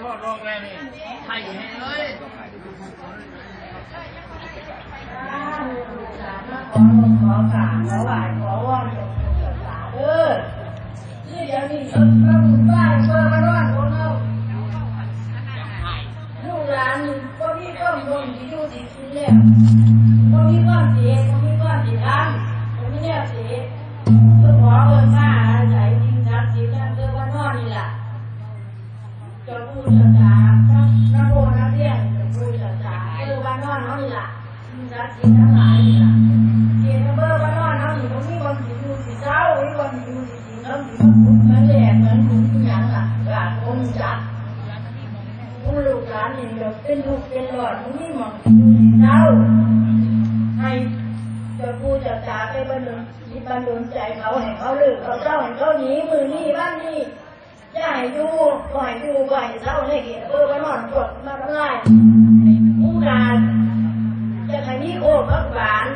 ทอดรองแรนี่ไทยให้เลยขอขอกราบขอไหว้ขอวอนหลวงปู่ศาสนาเด้อนี่เดี๋ยวนี้เพิ่นพระบุญบ้านเพิ่นมานอนของเราลูกหลานก็มีความรวมที่อยู่ที่กินแล้วก็มีความเสียก็มีความสิทำก็มีแนวเสี เจ้าผู้ศานาพระพระโพนักเรียนจ้าผู้ศาสนาคือบ้านนอนเขานี่ล่ะสิ่งศักดิ์สิทธิ์ทั้งหลายนี่ล่ะเกียรติเบอร์บ้านนอนเขานี่มันมีวันสิอยู่สิเช้ามีวันสิอยู่สิสิงเขาสิมาพุทธมาแหลกเหมือนคุณที่ยังล่ะกราบองจักรผู้ลูกหลานนี่แบบเป็นทุกข์เป็นหลอดนมีหมองสิอยู่สิเช้าให้เจ้าผู้ศาสนาไปบรรลุจิตบรรลุใจเขาให้เขาเลิกเขาเจ้าให้เขาหนีมือนี่บ้านนี่ ย่าให้ดูปล่อยดูปล่อยเศร้าให้เห็นเออมานอนกดมาทำลายผู้การจะให้มีโอ้พักหวาน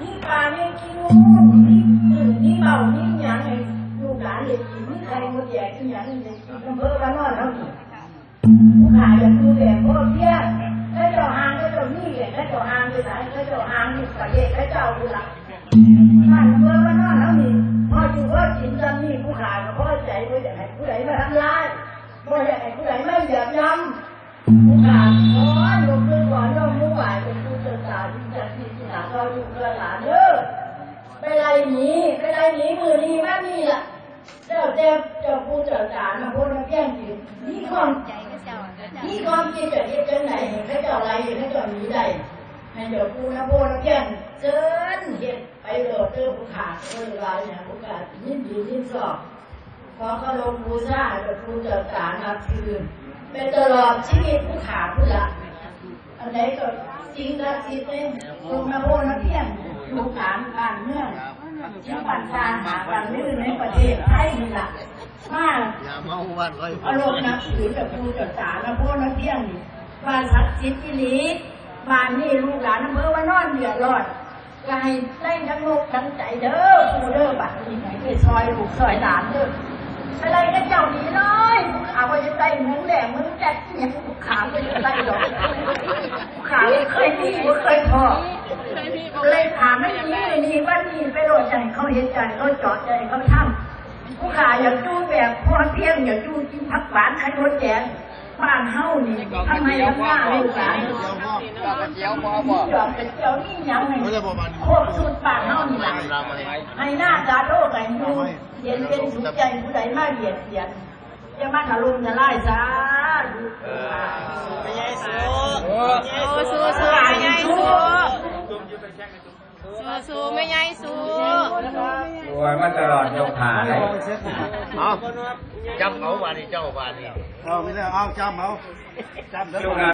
มีปลามีกินงูมีตื่นมีเบามีหยังให้ลูกหลานเด็กกินมีใครมาแจกมีหยังเด็กกินอำเภอมานอนแล้วผู้ขายจะดูแบบพ่อเพี้ยนถ้าเจ้าหางก็เจ้านี่แหละถ้าเจ้าหางไปไหนถ้าเจ้าหางอยู่ประเทศถ้าเจ้าดูหลักบ้านเมืองมันนอนแล้วนี่ พออยู่ว่ากินจำนี่ผู้ขายก็พอใจผู้ใหญ่ผู้ใหญ่มาทำร้ายผู้ใหญ่ผู้ใหญ่ไม่เหยียบย่ำผู้ขายขอยกมืองก่อนย่อมมือไหวเป็นผู้ศึกษาที่จะที่สนาเขาอยู่เพื่อหลานเด้อไปไล่หนีไปไล่หนีมือนี้ว่านี่ล่ะเจ้าเจ้าเจ้าผู้เจ้าสารมาพูดมาแก้งสินี่ความนี่ความคิดจะเฮ็ดจังไหนให้เจ้าไรให้เจ้าหนีได้ ให้เดี๋ยวกูนะโบนะเพียงเจินเห็ดไปโหลดเจอผู้ขาดเออลายเนี่ยผู้ขาดยินดียินสอบขอเขาลงบูชาเดี๋ยวกูจะสารมาคืนเป็นตลอดชีวิตผู้ขาดผู้ละอันไหนก็จริงก็จริงเลยลงนะโบนะเพียงลูกหลานบ้านเมืองที่ปันชาหาวันมือในประเทศไทยนี่ละมาอย่าเมาวันค่อยอารมณ์นับถือแบบครูจักษาและพวกนักเที่ยงนี่านศักดิ์สิทธิ์ที่นี้ บ้านนี่ลูกหลานอำเภอว่านอนเดือดร้อนก็ให้ได้ทั้งลูกทั้งใจเด้อครูเด้อบัดนี้ไหนไปซอยลูกซอยหลานเด้ออะไรก็เจ้าดีน้อยขาว่าจะได้มึงแหลมมึงแจ๊กเนี่ยขาก็จะได้ดอกขาเคยมีบ่เคยพอเลยถามไม่ดีไม่ดีว่านี่ไปโดนใจเขาเห็นใจเขาจาะใจเขาทำผู้ขาอยากดูแบบพ่อเพียงอยากดูกินผักหวานไข่มดแดง บ้านเฮานี่ทำไมทำหน้าลูกหลานเจียวพ่อเจียวพอนี่ดอกเป็นเจ้านี่ยังไงโคตรสุดบ้านเฮานี่ล่ะให้หน้าตาโลกไอ้ดูเย็นเป็นสุขใจผู้ใดมาเหยียดเสียดจะมาทะลุจะไล่ซาดูไม่ใช่สูโอ้สู้สู้ไม่ใหญ่สู้สู้สู้ไม่ใหญ่สู้รวยมาตลอดยกขาเลย เอาจำเอาบาดนี่เจ้าบานี่เอาไม่ได้เอาจำเอาจำแล้ว